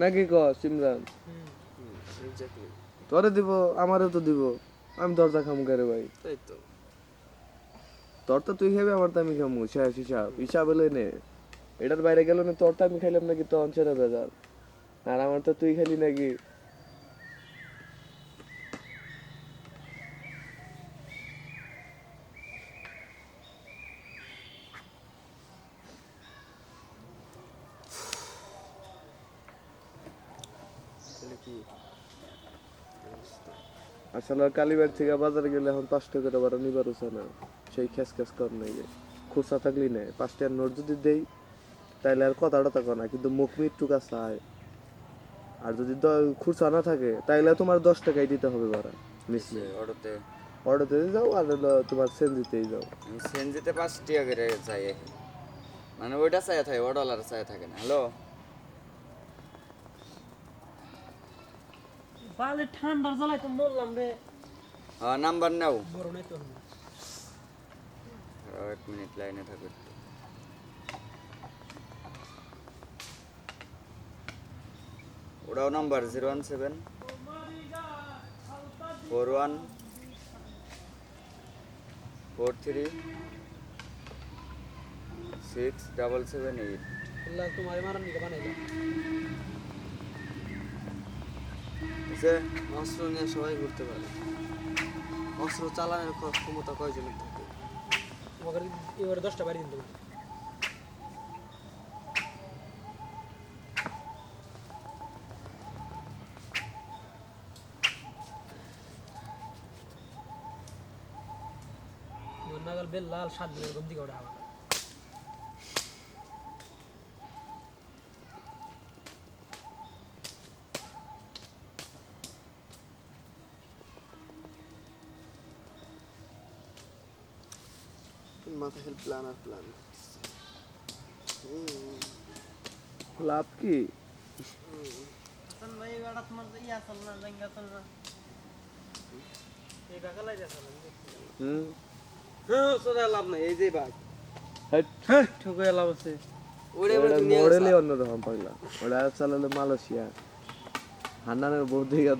নাকি ক সিমরান? তোরে দিব আমারও তো দিব। আমি দরজা খাম করে ভাই? তাই তো তোর তো তুই খাবি আমার তো আমি খামু। শেষ হিসাব। হিসাব হলে নে। এটার বাইরে গেল না তোরটা আমি খাইলাম নাকি তো অঞ্চলে বেজার আর আমার তো তুই খালি নাকি আসলে কালীবাগ থেকে বাজারে গেলে এখন পাঁচ টাকা বারো নিবার না। সেই খেস খেস কর নাই যে। খুচরা থাকলি না পাঁচ টাকার নোট যদি দেই তাইলে আর কথা টথা কর না কিন্তু মুখ মৃত্যু কাছে আয়। আর যদি খুচরা না থাকে তাইলে তোমার দশ টাকাই দিতে হবে বারা মিসলে অটোতে? অর্ডারতে যাও আর তোমার সেন্দিতেই যাও। সেনজিতে পাঁচ টিয়া করে চাই মানে ওইটা চাই থাকে ও ডলার চাই থাকে না। হ্যালো? বালে ঠান্ডার জ্বালায় তো মরলাম রে। হ্যাঁ নাম্বার নাও। বড় নাই তো এক মিনিট লাইনে থাকো। ওটাও number zero one seven four one four three six double seven eight. তোমার মারার নিকে বানাইলাম আছে, অস্ত্র নিয়ে সবাই ঘুরতে পারে। অস্ত্র চালানোর ক্ষমতা কয়জনের থাকে? এবারে দশটা বাড়ি দিন নাগাল বেল, লাল, সাত দিনের গন্দি করে আবার। মাথা খেল প্ল্যান আর প্ল্যান লাভ কি ভাই এবার তোমার ইয়া চল না জাঙ্গা চল না এই বাগালাই যা চল হুম হ্যাঁ সোজা লাভ নাই এই যে ভাই হ্যাঁ ঠকে লাভ আছে মডেলই অন্যরকম পাগলা ওটা চালালে মালয়েশিয়া হান্নানের বৌদ্ধি তো